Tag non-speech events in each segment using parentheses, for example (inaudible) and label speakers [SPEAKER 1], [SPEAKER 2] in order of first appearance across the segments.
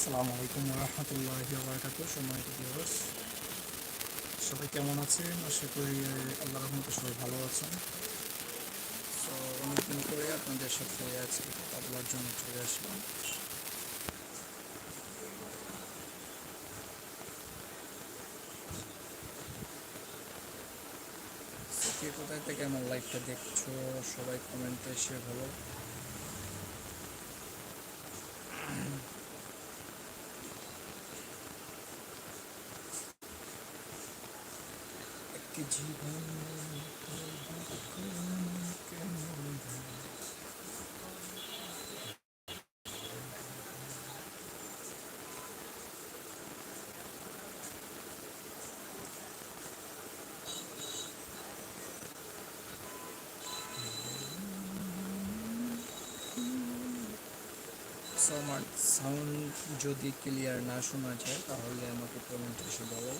[SPEAKER 1] আসসালামু আলাইকুম রহমতুল্লাহি বারাকাত সম্মানিত দিবস সবাই কেমন আছেন? আশা করি আল্লাহ রহমতে সবাই ভালো আছেন। তো অনেকদিন করে আপনাদের সাথে আজকে কথা বলার জন্য চলে আসলাম। কোথায় থেকে আমার লাইভটা দেখছ? সবাই কমেন্টে এসে ভালো একটি জীবন সো আমার সাউন্ড যদি ক্লিয়ার না শোনা যায়, তাহলে আমাকে কমেন্ট এসে বলো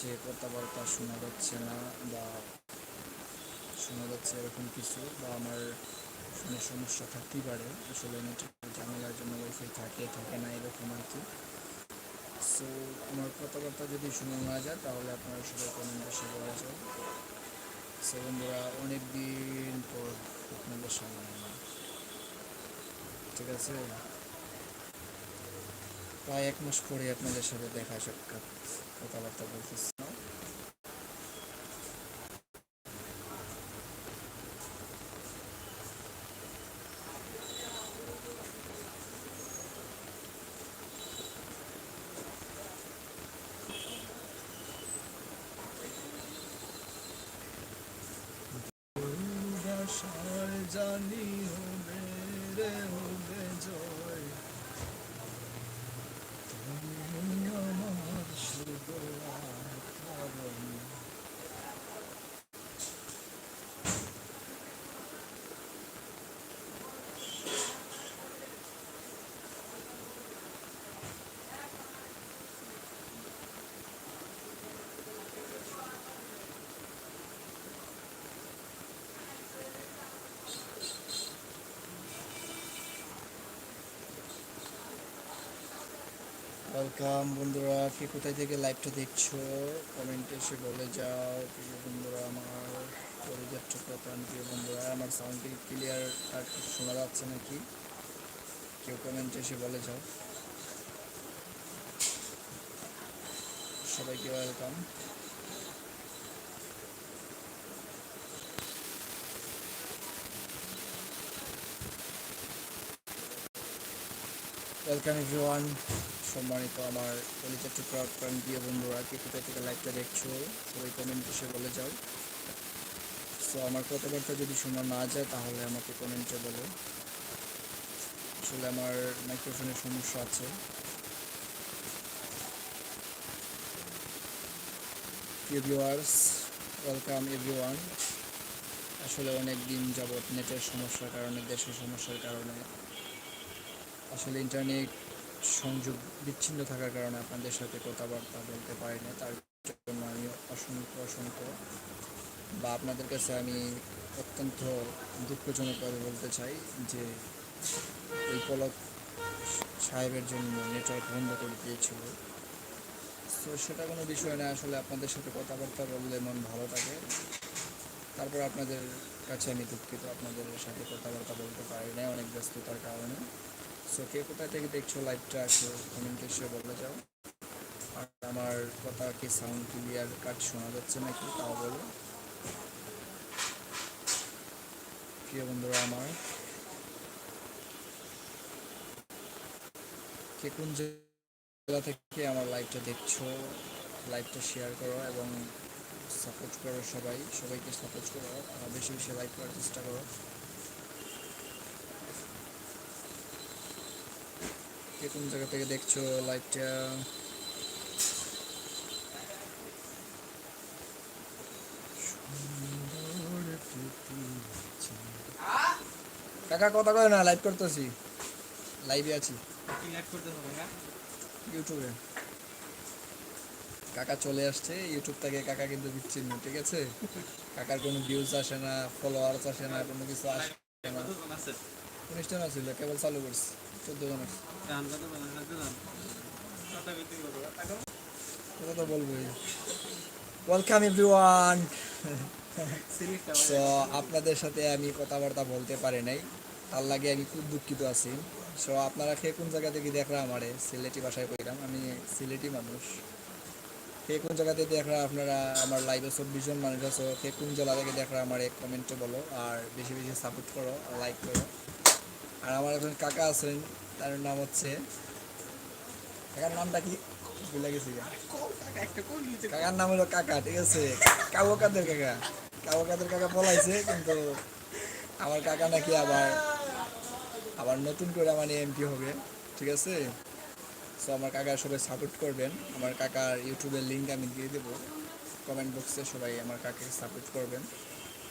[SPEAKER 1] যে কথাবার্তা শোনা যাচ্ছে না বা শোনা যাচ্ছে এরকম কিছু বা আমার ফোনে সমস্যা থাকতেই পারে আসলে নেটওয়ার্ক ঝামেলার জন্য ওয়াইফাই থাকে থাকে না এরকম আর কি সো আমার কথাবার্তা যদি শোনা না যায়, তাহলে আপনারা সবাই কমেন্ট এসে বলা যায় সো বন্ধুরা অনেক দিন পর আপনাদের সামনে। ঠিক আছে? প্রায় এক মাস পরে আপনাদের সাথে দেখা, সাক্ষাৎ, কথাবার্তা বলতেছি। জানি হবে রে হবে জয় তুমি আমার শুধু কারণ ওয়েলকাম বন্ধুরা, কে কোথায় থেকে লাইভটা দেখছ? কমেন্টে এসে বলে যাও, প্রিয় বন্ধুরা, আমার ছোট প্রাণ, প্রিয় বন্ধুরা, আমার সাউন্ড কি ক্লিয়ার আর শোনা যাচ্ছে নাকি? কেউ কমেন্টে এসে বলে যাও। সবাইকে ওয়েলকাম ওয়েলকাম এভরিওয়ান সম্মানিত আমার কলিজার টুকরা প্রাণ প্রিয় বন্ধুরা কে কোথায় থেকে লাইভটা দেখছ, সবাই কমেন্ট এসে বলে যাও। সো আমার কথাবার্তা যদি শোনা না যায়, তাহলে আমাকে কমেন্টে বলো। আসলে আমার মাইক্রোফোনের সমস্যা আছে। ভিউয়ার্স ওয়েলকাম এভরিওয়ান আসলে অনেক দিন যাবৎ নেটের সমস্যার কারণে, দেশের সমস্যার কারণে। আসলে ইন্টারনেট সংযোগ বিচ্ছিন্ন থাকার কারণে আপনাদের সাথে কথাবার্তা বলতে পারি না তার জন্য আমি অসংখ্য অসংখ্য বা আপনাদের কাছে আমি অত্যন্ত দুঃখজনকভাবে বলতে চাই যে এই পলক সাহেবের জন্য নেটওয়ার্ক বন্ধ করে দিয়েছিল। তো সেটা কোনো বিষয় না, আসলে আপনাদের সাথে কথাবার্তা বললে মন ভালো থাকে। তারপর আপনাদের কাছে আমি দুঃখিত, আপনাদের সাথে কথাবার্তা বলতে পারি না অনেক ব্যস্ততার কারণে। সো কে কোথা থেকে দেখছ লাইভটা আসো কমেন্ট এসে বলে যাও। আর আমার কথা কি সাউন্ড ক্লিয়ার কাট শোনা যাচ্ছে নাকি তাও বলো। প্রিয় বন্ধুরা আমার, কে কোন জেলা থেকে আমার লাইভটা দেখছ লাইভটা শেয়ার করো এবং সাপোর্ট করো সবাই, সবাইকে সাপোর্ট করো বেশি বেশি লাইক করার চেষ্টা করো। কে কোন জায়গা থেকে দেখছ লাইভটা কাকা কথা কয় না লাইভ করতেছি। লাইভে আছি।
[SPEAKER 2] হবে হ্যাঁ?
[SPEAKER 1] ইউটিউবে কাকা চলে আসছে ইউটিউব থেকে কাকা কিন্তু বিচ্ছিন্ন ঠিক আছে? কাকার কোনো ভিউজ আসে না ফলোয়ার্স আসে না কোনো কিছু আসে না। (laughs) উনিশ জন কেবল চালু করছি চোদ্দ জন কথা তো বলবোই। ওয়েলকাম এভরিওয়ান সো আপনাদের সাথে আমি কথাবার্তা বলতে পারি নাই, তার লাগে আমি খুব দুঃখিত আছি। সো আপনারা কে কোন জায়গা থেকে দেখরা আমারে? সিলেটি ভাষায় কইলাম, আমি সিলেটি মানুষ। কে কোন জায়গা থেকে দেখরা আপনারা? আমার লাইভে চব্বিশ জন মানুষ আছো, কে কোন জেলা থেকে দেখরা আমার? কমেন্টে বলো, আর বেশি বেশি সাপোর্ট করো লাইক করো। আর আমার এখন কাকা আছেন তার নাম হচ্ছে কাকার নামটা কি? ভুলে গেছি। কাকার নাম হলো কাকা ঠিক আছে? কাবো কাদের কাকা। কাবো কাদের কাকা বলাইছে কিন্তু আমার কাকা নাকি আবার আবার নতুন করে আমার এমপি হবে ঠিক আছে? সো আমার কাকা সবাই সাপোর্ট করবেন। আমার কাকার ইউটিউবের লিঙ্ক আমি দিয়ে দেবো। কমেন্ট বক্সে সবাই আমার কাকাকে সাপোর্ট করবেন।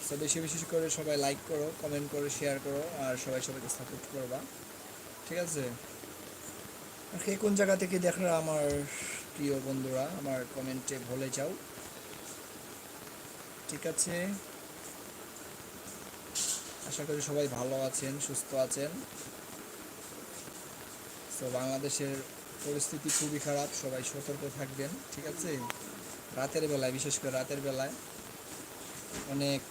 [SPEAKER 1] সো বেশি বেশি করে সবাই লাইক করো কমেন্ট করো শেয়ার করো, আর সবাই সবাইকে সাপোর্ট করবা। ঠিক আছে? কে কোন জায়গা থেকে দেখরা আমার প্রিয় বন্ধুরা? আমার কমেন্টে ভুলে যাও। ঠিক আছে? আশা করি সবাই ভালো আছেন, সুস্থ আছেন। তো বাংলাদেশের পরিস্থিতি খুবই খারাপ, সবাই সতর্ক থাকবেন। ঠিক আছে? রাতের বেলায়, বিশেষ করে রাতের বেলায়। অনেক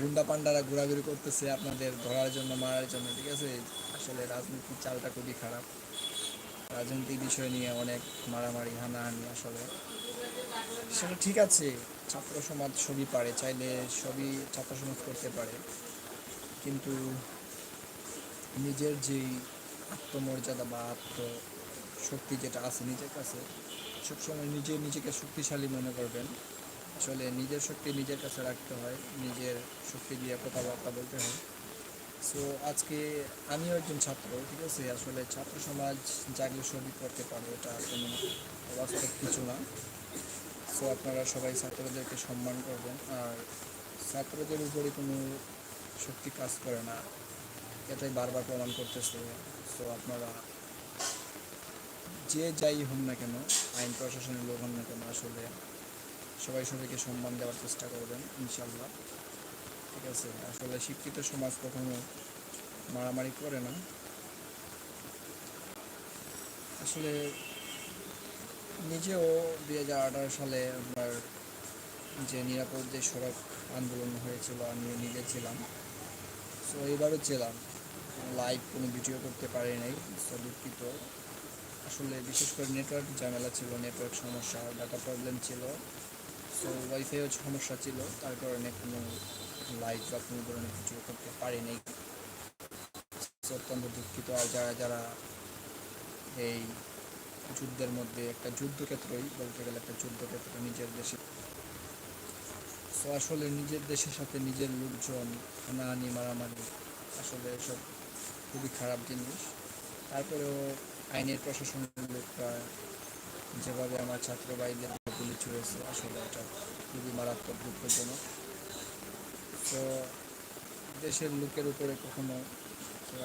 [SPEAKER 1] গুন্ডা পান্ডারা ঘোরাঘুরি করতেছে আপনাদের ধরার জন্য, মারার জন্য, ঠিক আছে? আসলে রাজনীতির চালটা খুবই খারাপ। রাজনৈতিক বিষয় নিয়ে অনেক মারামারি, হানাহানি আসলে। সেটা ঠিক আছে, ছাত্র সমাজ সবই পারে, চাইলে সবই ছাত্র সমাজ করতে পারে। কিন্তু নিজের যেই আত্মমর্যাদা বা আত্ম শক্তি যেটা আছে নিজের কাছে, সবসময় নিজে নিজেকে শক্তিশালী মনে করবেন। আসলে নিজের শক্তি নিজের কাছে রাখতে হয়, নিজের শক্তি দিয়ে কথাবার্তা বলতে হয়। সো আজকে আমিও একজন ছাত্র, ঠিক আছে? আসলে ছাত্র সমাজ জাগলে সবই করতে পারে, এটা কোনো বাস্তব কিছু না। সো আপনারা সবাই ছাত্রদেরকে সম্মান করবেন, আর ছাত্রদের উপরে কোনো শক্তি কাজ করে না, এটাই বারবার প্রমাণ করতেছে। সো আপনারা যে যাই হন না কেন, আইন প্রশাসনের লোক হন না কেন, আসলে সবাই সবাইকে সম্মান দেওয়ার চেষ্টা করবেন ইনশাল্লাহ ঠিক আছে? আসলে শিক্ষিত সমাজ কখনো মারামারি করে না। আসলে নিজেও দুই হাজার আঠারো সালে আপনার যে নিরাপদ যে সড়ক আন্দোলন হয়েছিল আমি নিজে ছিলাম। সো এবারও ছিলাম। লাইভ কোনো ভিডিও করতে পারি নাই সো দুঃখিত। আসলে বিশেষ করে নেটওয়ার্ক ঝামেলা ছিল নেটওয়ার্ক সমস্যা ডাটা প্রবলেম ছিল। সো ওয়াইফাইও সমস্যা ছিল, তার কারণে কোনো লাইভ বা কোনো ধরনের কিছু করতে পারি নাই অত্যন্ত দুঃখিত। আর যারা যারা এই যুদ্ধের মধ্যে একটা যুদ্ধক্ষেত্রই বলতে গেলে একটা যুদ্ধক্ষেত্র নিজের দেশে। সো আসলে নিজের দেশের সাথে নিজের লোকজন হানাহানি মারামারি আসলে এসব খুবই খারাপ জিনিস। তারপরেও আইনের প্রশাসনের লোকরা যেভাবে আমার ছাত্র ভাইদের গুলি ছুঁড়েছে আসলে এটা খুবই মারাত্মক দুঃখজনক তো দেশের লোকের উপরে কখনো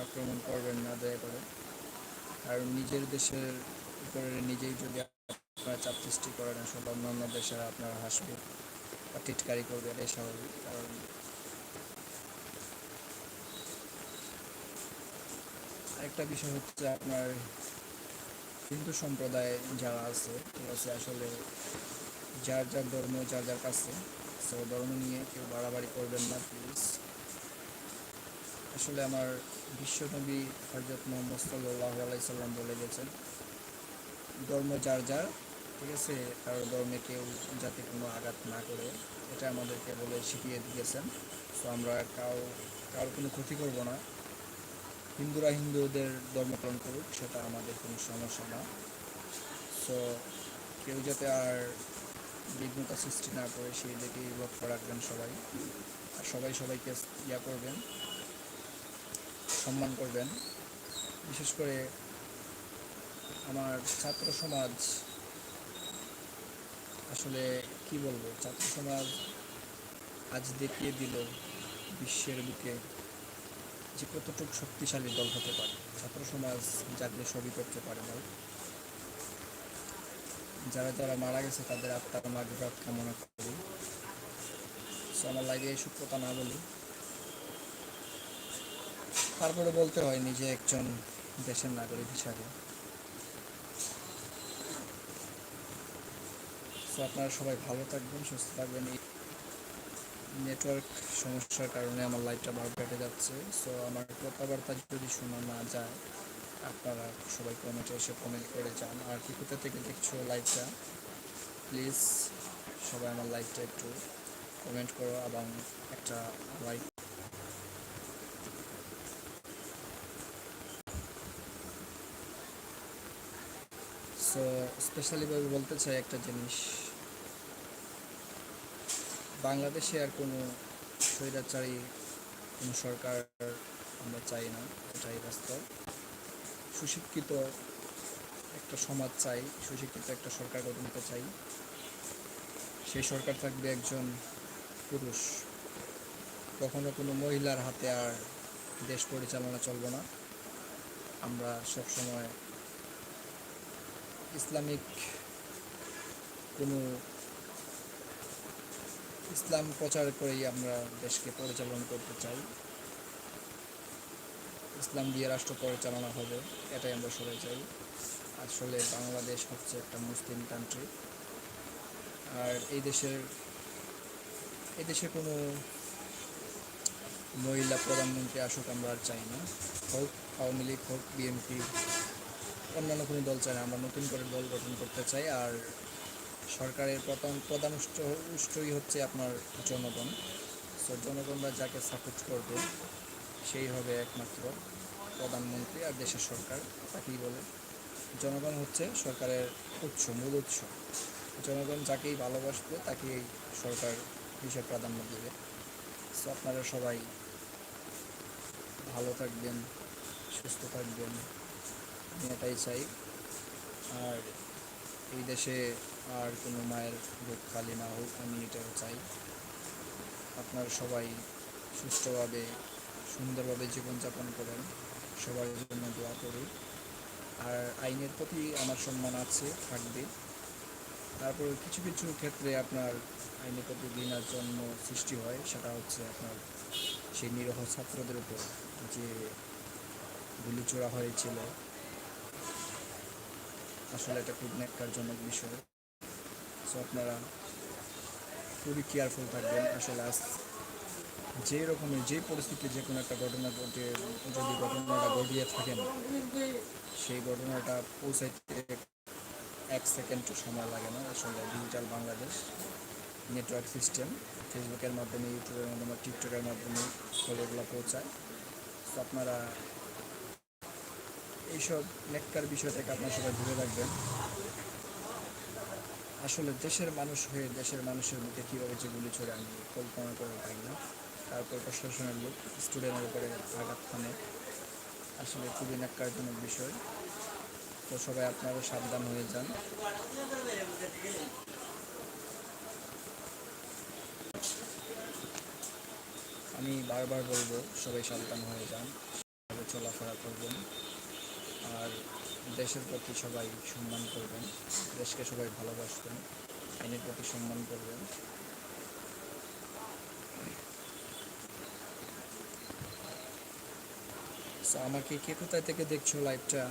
[SPEAKER 1] আক্রমণ করবেন না, দয়া করে। আর নিজের দেশের উপরে নিজেই যদি আপনারা চাপ সৃষ্টি করেন, আসলে অন্যান্য দেশের আপনারা হাসবে বা টিটকারি করবে, এটাই স্বাভাবিক। কারণ আরেকটা বিষয় হচ্ছে আপনার হিন্দু সম্প্রদায় যারা আছে ঠিক আছে আসলে যার যার ধর্ম, যার যার কাছে। সো ধর্ম নিয়ে কেউ বাড়াবাড়ি করবেন না প্লিজ আসলে আমার বিশ্বনবী হজরত মোহাম্মদ সাল্লাহ আলাইসাল্লাম বলে গেছেন, ধর্ম যার যার, ঠিক আছে? কারও ধর্মে কেউ যাতে কোনো আঘাত না করে। এটা আমাদেরকে বলে শিখিয়ে দিয়েছেন। তো আমরা কাউ কারোর কোনো ক্ষতি করব না। হিন্দুরা হিন্দুদের ধর্ম পালন করুক, সেটা আমাদের কোনো সমস্যা না। সো কেউ যাতে আর বিঘ্নতা সৃষ্টি না করে, সেই দিকে লক্ষ্য রাখবেন সবাই। আর সবাই সবাইকে ইয়া করবেন, সম্মান করবেন। বিশেষ করে আমার ছাত্র সমাজ, আসলে কি বলব? ছাত্র সমাজ আজ দেখিয়ে দিল বিশ্বের বুকে যে কতটুকু শক্তিশালী দল হতে পারে। ছাত্র সমাজ জাগলে সবই করতে পারে ভাই যারা যারা মারা গেছে, তাদের আত্মার মাগরাত কামনা করি। আমার লাগে এইসব কথা না বলি। তারপরে বলতে হয়, নিজে একজন দেশের নাগরিক হিসাবে। আপনারা সবাই ভালো থাকবেন, সুস্থ থাকবেন। এই নেটওয়ার্ক সমস্যার কারণে আমার লাইভটা বার কেটে যাচ্ছে। সো আমার কথাবার্তা যদি শোনা না যায়, আপনারা সবাই কমেন্টে এসে কমেন্ট করে যান। আর কি কোথা থেকে দেখছ লাইভটা প্লিজ সবাই আমার লাইভটা একটু কমেন্ট করো এবং একটা লাইক সো স্পেশালিভাবে বলতে চাই একটা জিনিস। বাংলাদেশে আর কোনো স্বৈরাচারী, কোনো সরকার আমরা চাই না, এটাই বাস্তব। সুশিক্ষিত একটা সমাজ চাই, সুশিক্ষিত একটা সরকার গঠন করতে চাই। সেই সরকার থাকবে একজন পুরুষ। কখনো কোনো মহিলার হাতে আর দেশ পরিচালনা চলবে না। আমরা সবসময় ইসলামিক কোনো ইসলাম প্রচার করেই আমরা দেশকে পরিচালনা করতে চাই। ইসলাম দিয়ে রাষ্ট্র পরিচালনা হবে, এটাই আমরা সবাই চাই। আসলে বাংলাদেশ হচ্ছে একটা মুসলিম কান্ট্রি আর এই দেশের, এই দেশে কোনো মহিলা প্রধানমন্ত্রী আসুক আমরা আর চাই না। হোক আওয়ামী লীগ, হোক বিএনপি, অন্যান্য কোনো দল চাই না, আমরা নতুন করে দল গঠন করতে চাই। আর সরকারের প্রধান প্রধান উৎস উৎসই হচ্ছে আপনার জনগণ। সো জনগণরা যাকে সাপোর্ট করবে, সেই হবে একমাত্র প্রধানমন্ত্রী আর দেশের সরকার, তাকেই বলে। জনগণ হচ্ছে সরকারের উৎস, মূল উৎস। জনগণ যাকেই ভালোবাসবে, তাকেই সরকার হিসেবে প্রাধান্য দেবে। সো আপনারা সবাই ভালো থাকবেন, সুস্থ থাকবেন, আমি এটাই চাই। আর এই দেশে আর কোনো মায়ের বুক খালি না হোক, আমি এটাও চাই। আপনারা সবাই সুস্থভাবে, সুন্দরভাবে জীবনযাপন করেন। সবার জন্য দোয়া করি আর আইনের প্রতি আমার সম্মান আছে, থাকবে। তারপর কিছু কিছু ক্ষেত্রে আপনার আইনের প্রতি ঘৃণার জন্য সৃষ্টি হয়, সেটা হচ্ছে আপনার সেই নিরহ ছাত্রদের উপর যে গুলি চোরা হয়েছিল। আসলে এটা খুব ন্যাক্কারজনক বিষয়। সো আপনারা খুবই কেয়ারফুল থাকবেন। আসলে আজ যে রকমের যে পরিস্থিতি যে কোনো একটা ঘটনা ঘটে, যদি ঘটনাটা ঘটিয়ে থাকেন, সেই ঘটনাটা পৌঁছাইতে এক সেকেন্ড সময় লাগে না। আসলে ডিজিটাল বাংলাদেশ নেটওয়ার্ক সিস্টেম ফেসবুকের মাধ্যমে ইউটিউবের মাধ্যমে টিকটকের মাধ্যমে খবরগুলো পৌঁছায়। তো আপনারা এইসব নেককার বিষয় থেকে আপনারা সবাই দূরে রাখবেন আসলে দেশের মানুষ হয়ে দেশের মানুষের মুখে কীভাবে যে গুলি ছড়ে আমি কল্পনা করে পাই না। তারপর প্রশাসনের লোক স্টুডেন্টের উপরে আঘাত হানে আসলে খুবই ন্যাক্কারজনক বিষয়। তো সবাই আপনারা সাবধান হয়ে যান। আমি বারবার বলব, সবাই সাবধান হয়ে যান। চলাফেরা করবেন। আর দেশের প্রতি সবাই সম্মান করবেন, দেশকে সবাই ভালোবাসবেন, আইনের প্রতি সম্মান করবেন। আমাকে কে কোথায় থেকে দেখছ লাইভটা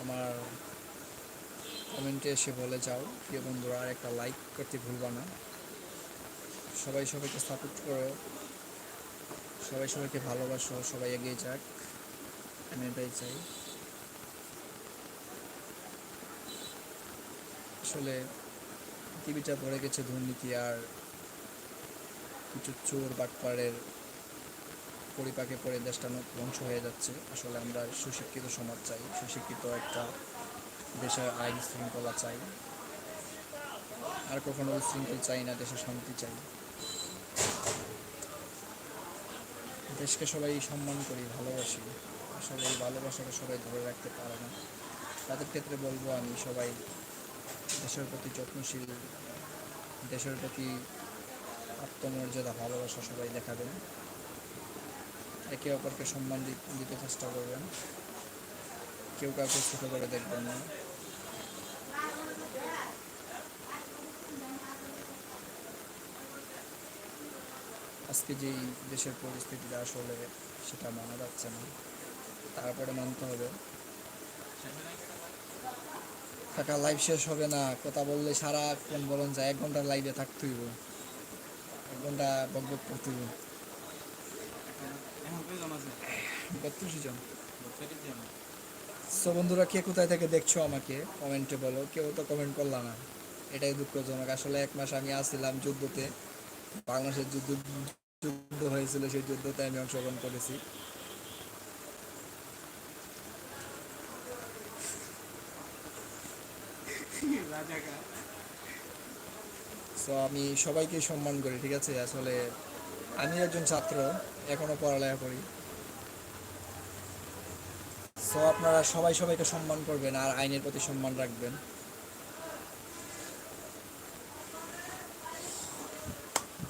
[SPEAKER 1] আমার কমেন্টে এসে বলে যাও। প্রিয় বন্ধুরা, আর একটা লাইক করতে ভুলবা না। সবাই সবাইকে সাপোর্ট করো। সবাই সবাইকে ভালোবাসো। সবাই এগিয়ে যাক। আমি এটাই চাই। আসলে পৃথিবীটা ভরে গেছে দুর্নীতি আর কিছু চোর বাটপাড়ের পরিপাকে পড়ে দেশটা ধ্বংস হয়ে যাচ্ছে। আসলে আমরা সুশিক্ষিত সমাজ চাই, সুশিক্ষিত একটা দেশের আইন শৃঙ্খলা চাই। আর কখনো উশৃঙ্খল চাই না, দেশে শান্তি চাই। দেশকে সবাই সম্মান করি, ভালোবাসি। আসলে এই ভালোবাসাটা সবাই ধরে রাখতে পারে না। তাদের ক্ষেত্রে বলব আমি সবাই দেশের প্রতি যত্নশীল, দেশের প্রতি আত্মমর্যাদা, ভালোবাসা সবাই দেখাবেন। একে অপরকে সম্মান দিতে চেষ্টা করবেন। কেউ কাউকে ছোটো করে দেখবেন না। আজকে যেই দেশের পরিস্থিতিটা আসলে সেটা মানা যাচ্ছে না। তারপরে মানতে হবে। কাকা লাইভ শেষ হবে না। কথা বললে সারাক্ষণ বলুন যায় এক ঘণ্টা লাইভে থাকতে হইব। এক ঘণ্টা বক বক করতে হইব।
[SPEAKER 2] এখন কয়জন আছে?
[SPEAKER 1] বত্রিশ জন।
[SPEAKER 2] বত্রিশ জন।
[SPEAKER 1] সো বন্ধুরা কে কোথায় থেকে দেখছ আমাকে? কমেন্টে বলো। কেউ তো কমেন্ট করলা না। এটাই দুঃখজনক। আসলে এক মাস আমি আসছিলাম যুদ্ধতে। বাংলাদেশের যুদ্ধ যুদ্ধ হয়েছিল সেই যুদ্ধতে আমি অংশগ্রহণ করেছি। সো আমি সবাইকে সম্মান করি, ঠিক আছে? আসলে আমি একজন ছাত্র, এখনও পড়ালেখা করি। সো আপনারা সবাই সবাইকে সম্মান করবেন আর আইনের প্রতি সম্মান রাখবেন।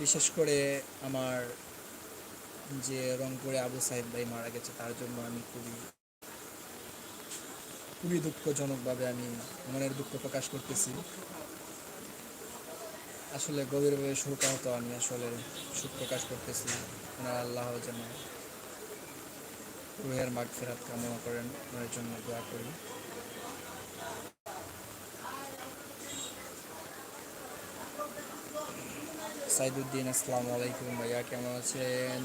[SPEAKER 1] বিশেষ করে আমার যে রংপুরে আবু সাহেব ভাই মারা গেছে, তার জন্য আমি খুবই খুবই দুঃখজনকভাবে আমি মনের দুঃখ প্রকাশ করতেছি। আসলে গভীরভাবে শোকাহত আমি আসলে সুখ প্রকাশ করতেছি। ওনার আল্লাহ যেন রুহের মাগ ফেরাত কামনা করেন, ওনার জন্য দোয়া করি। সাইদুদ্দিন, আসসালামু আলাইকুম ভাইয়া, কেমন আছেন?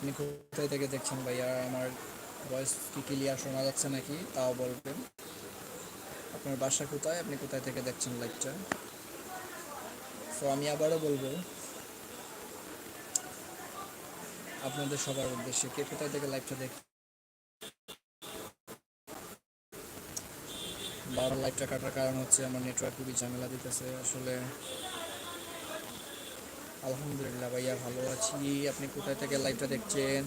[SPEAKER 1] আপনি কোথায় থেকে দেখছেন ভাইয়া? আমার ভয়েস কি ক্লিয়ার শোনা যাচ্ছে নাকি? তাও বলবেন। আপনার বাসা কোথায়? আপনি কোথায় থেকে দেখছেন লাইভটা তো আমি আবারও বলব, আপনাদের সবার উদ্দেশ্যে, কে কোথায় থেকে লাইভটা দেখ বারবার লাইভটা কাটার কারণ হচ্ছে আমার নেটওয়ার্ক খুবই ঝামেলা দিতেছে। আসলে আলহামদুলিল্লাহ ভাইয়া ভালো আছি। আপনি কোথায় থেকে লাইভটা দেখছেন?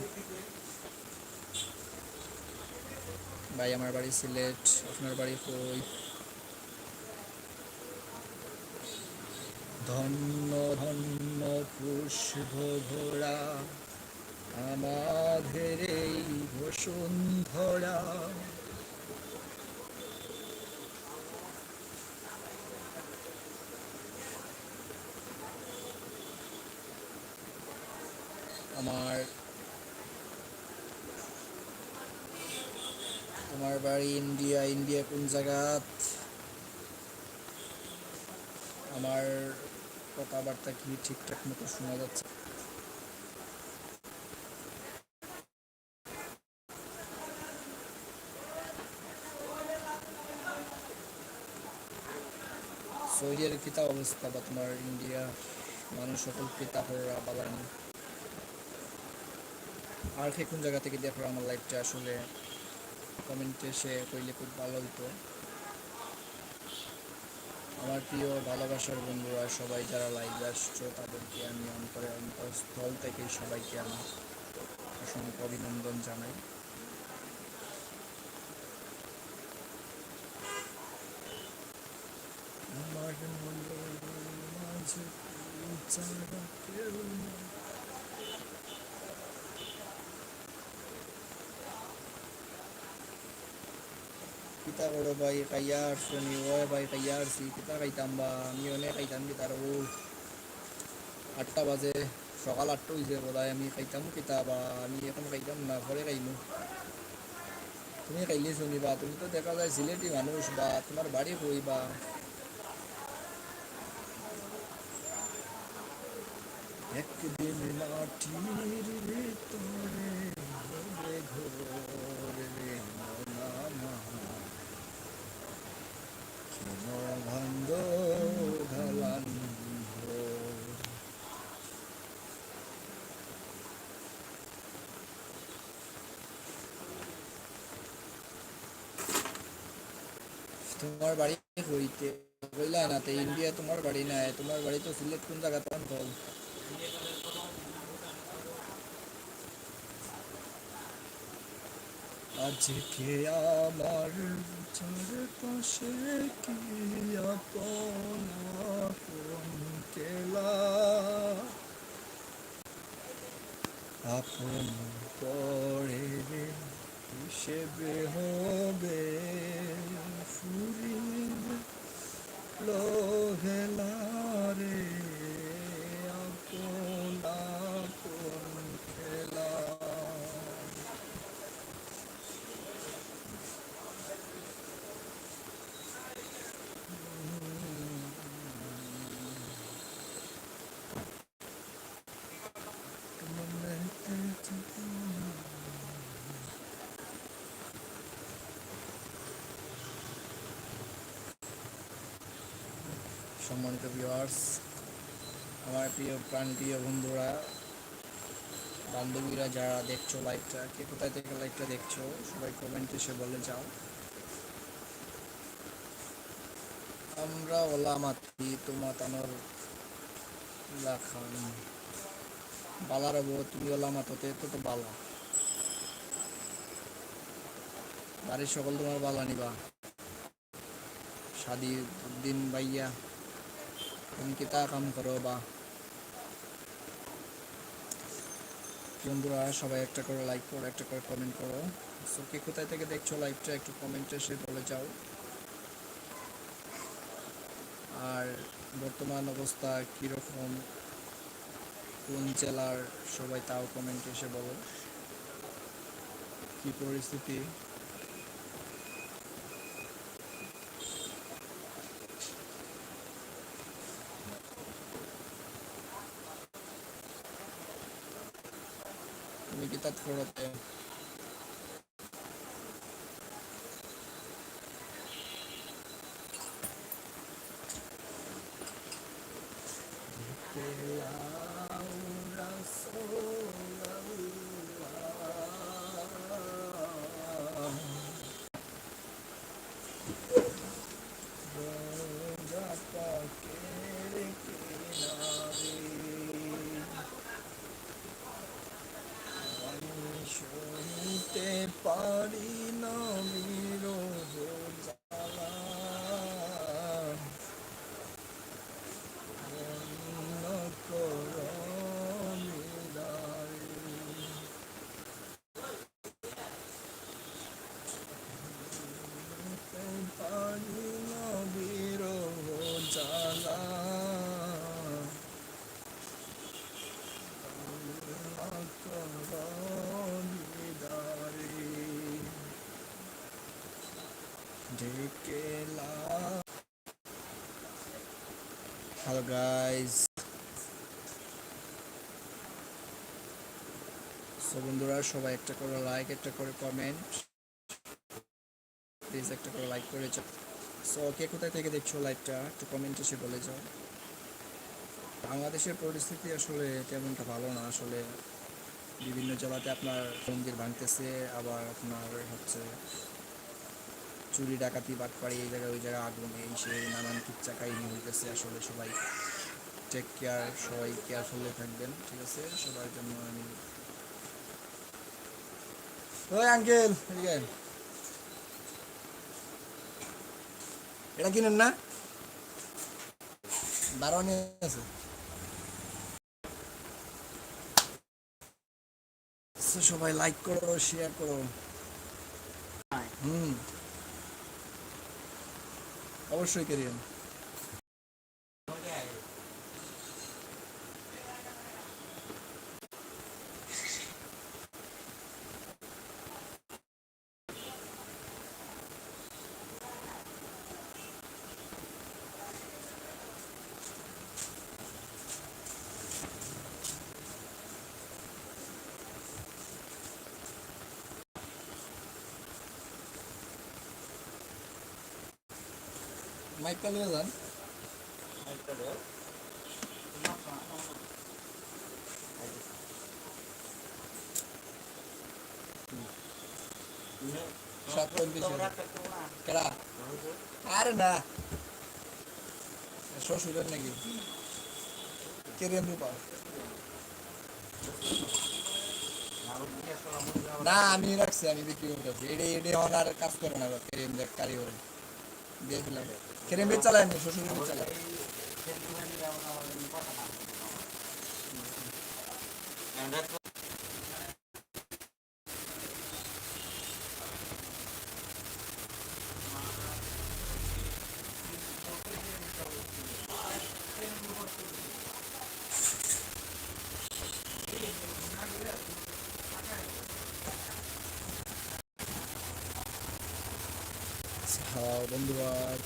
[SPEAKER 1] ভাই, আমার বাড়ি সিলেট, আপনার বাড়ি কই? ধন্য ধন্য পুষ্প ভরা, আমাদের এই বসুন্ধরা। আমার, তোমার বাড়ি ইন্ডিয়া ইন্ডিয়া কোন জায়গাত? আমার কথাবার্তা কি ঠিকঠাক মতো শোনা যাচ্ছে? সৌদি সৌদির কিতা অবস্থা বা তোমার ইন্ডিয়া? মানুষ সকল কিতা হরা বালানি আর কে কোন জায়গা থেকে দেখো আমার লাইফটা আসলে কমেন্টে সে কইলে খুব ভালো হইতো। আমার প্রিয় ভালোবাসার বন্ধুরা, সবাই যারা লাইভ আসছো, তাদেরকে আমি অন্তরে অন্তঃস্থল থেকে সবাইকে আমি অসংখ্য অভিনন্দন জানাই। আমার মনের মাঝে যারা কেউ নেই। Kita ko ba kayar so ni wa kayar si kita kay tamba আমি অনেক খাইতাম কি তার ও আটটা বাজে সকাল আটটা হয়েছে বোধ হয় আমি খাইতাম কিতা বা আমি এখন খাইতাম না ঘরে খাইমু তুমি খাইলে শুনিবা তুমি তো দেখা যায় সিলেটি মানুষ বা তোমার বাড়ি কই বা একদিন মাটির ভিতরে ঘোরে মনামা কেন ভাঙ্গ ঢালান ভোর? তোমার বাড়ি হইতে কইলা না, তো ইন্ডিয়া তোমার বাড়ি নাই, তোমার বাড়ি তো সিলেট কোন জায়গা তখন বল আজকে আমার চারপাশে কি আপন আপন কেলা? আপন পরে হিসেবে হবে ফুরিয়ে উঠলো সম্মানিত ভিউয়ার্স আমার প্রিয় প্রাণপ্রিয় বন্ধুরা, বান্ধবীরা যারা দেখছ লাইভটা কে কোথায় থেকে লাইভটা দেখছ, সবাই কমেন্ট এসে বলে যাও। আমরা ওলা মাতি, তোমা তানোর লাখান বালার বউ তুমি ওলা মাততে তো তো বালা। বাড়ির সকল তোমার বালা নিবা। শাদি দিন ভাইয়া তুমি কিতা কাম করো বা বন্ধুরা সবাই একটা করে লাইক করো, একটা করে কমেন্ট করো। সো কে কোথায় থেকে দেখছ লাইভটা একটু কমেন্টে এসে বলে যাও। আর বর্তমান অবস্থা কীরকম? কোন জেলার? সবাই তাও কমেন্টে এসে বলো। কি পরিস্থিতি? তুমি কি তৎপরতে শুনতে পারি না বিরহ জ্বালা বন্ধ করো নিদারে। শুনতে পারি না বিরহ জ্বালা হ্যালো গাইস সো বন্ধুরা সবাই একটা করে লাইক একটা করে কমেন্ট প্লিজ একটা করে লাইক করে যাও। সো কে কোথায় থেকে দেখছ লাইভটা একটু কমেন্ট এসে বলে যাও। বাংলাদেশের পরিস্থিতি আসলে তেমনটা ভালো না। আসলে বিভিন্ন জেলাতে আপনার মন্দির ভাঙতেছে, আবার আপনার হচ্ছে চুরি, ডাকাতি বাদ বাটপাড়ি, এই জায়গায় ওই জায়গায় আগুন এই সেই নানান কিচ্ছা কাহিনী হইতেছে। আসলে সবাই টেক কেয়ার সবাই কেয়ারফুলি থাকবেন, ঠিক আছে? সবার জন্য আমি ওই আঙ্কেল এটা কিনেন না? বারো নিয়ে আছে সবাই লাইক করো শেয়ার করো। হুম। অবশ্যই কেরিয়ান মাইকটা যান আরে না। শ্বশুরের নাকি? কেরিয়ান রূপা না, আমি রাখছি, আমি বিক্রি করতেছি। এডে এডে হন আর কাজ করে না কেরিয়ান দেখ কারিগর। দিয়ে দিলাম। কেরিয়ান বেচ চালায় নি শ্বশুর বেচ চালায়।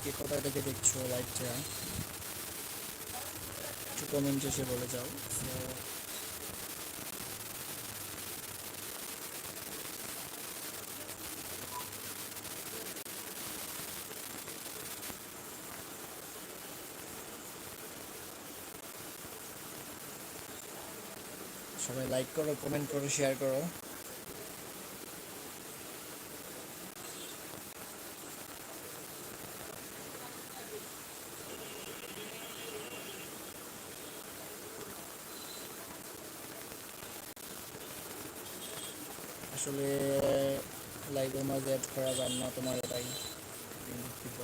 [SPEAKER 1] কে কোথা থেকে দেখছ লাইভটা একটু কমেন্ট এসে বলে যাও। সবাই লাইক করো কমেন্ট করো শেয়ার করো। আসলে লাইভের মাঝে অ্যাড করা যান না তোমার এটাই দুঃখিত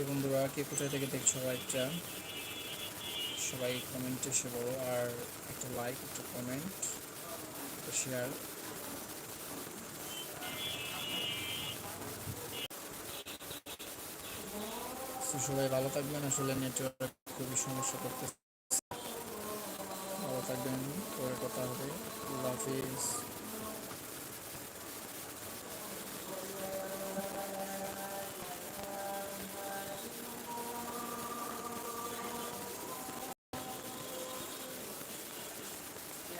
[SPEAKER 1] কি বন্ধুরা, কে কোথায় থেকে দেখছ লাইভটা? সবাই কমেন্ট এসে বলো আর একটা লাইক একটা কমেন্ট একটা শেয়ার সবাই ভালো থাকবেন, আসলে নেটওয়ার্ক খুবই সমস্যা করতেছে। ভালো থাকবেন, পরে কথা হবে। আল্লাহ হাফিজ।